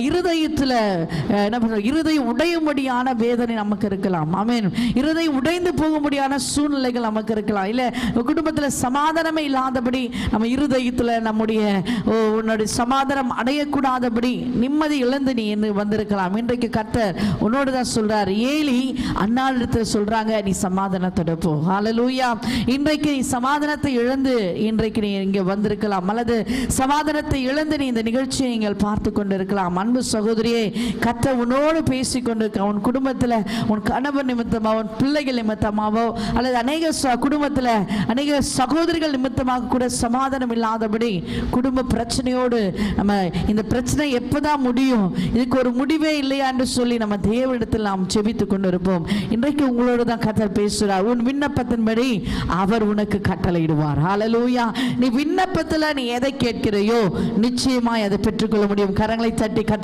நம்ம இருதயத்துல என்ன பண்றோம் இருதயம் உடையும்படியான வேதனை நமக்கு இருக்கலாம். அமேன் இருதயம் உடைந்து போகும்படியான சூழ்நிலைகள் நமக்கு இருக்கலாம். இல்ல குடும்பத்தில் சமாதானமே இல்லாதபடி நம்ம இருதயத்தில் நம்முடைய ஓ, உன்னுடைய சமாதானம் அடையக்கூடாதபடி நிம்மதி இழந்து நீ என்று வந்திருக்கலாம். இன்றைக்கு கர்த்தர் உன்னோடு தான் சொல்றார். ஏலி அண்ணாளிடத்துல சொல்றாங்க நீ சமாதானத்தோட போ. ஹalleluya இன்றைக்கு நீ சமாதானத்தை இழந்து இன்றைக்கு நீ இங்கே வந்திருக்கலாம். அல்லது சமாதானத்தை இழந்து நீ இந்த நிகழ்ச்சியை நீங்கள் பார்த்து கொண்டிருக்கலாம். அன்பு சகோதரியே கத்த உன்னோடு பேசிக் கொண்டிருக்க உன் குடும்பத்தில் உன் கணவர் நிமித்தமாக உன் பிள்ளைகள் நிமித்தமாகவோ அல்லது அநேக குடும்பத்தில் அநேக சகோதரிகள் நிமித்தமாக கூட சமாதானம் இல்லாதபடி குடும்ப பிரச்சனையோடு நம்ம இந்த பிரச்சனை எப்போதான் முடியும் இதுக்கு ஒரு முடிவே இல்லையா என்று சொல்லி நம்ம தேவனிடத்தில் நாம் செபித்துக் கொண்டிருப்போம். இன்றைக்கு உங்களோடு தான் கத்தர் பேசுகிறார் உன் விண்ணப்பத்தின்படி அவர் உனக்கு கட்டளையிடுவார். ஹalleluya நீ விண்ணப்பத்தில் நீ எதை கேட்கிறையோ நிச்சயமாய் அதை பெற்றுக்கொள்ள முடியும். கரங்களை தட்டி கத்த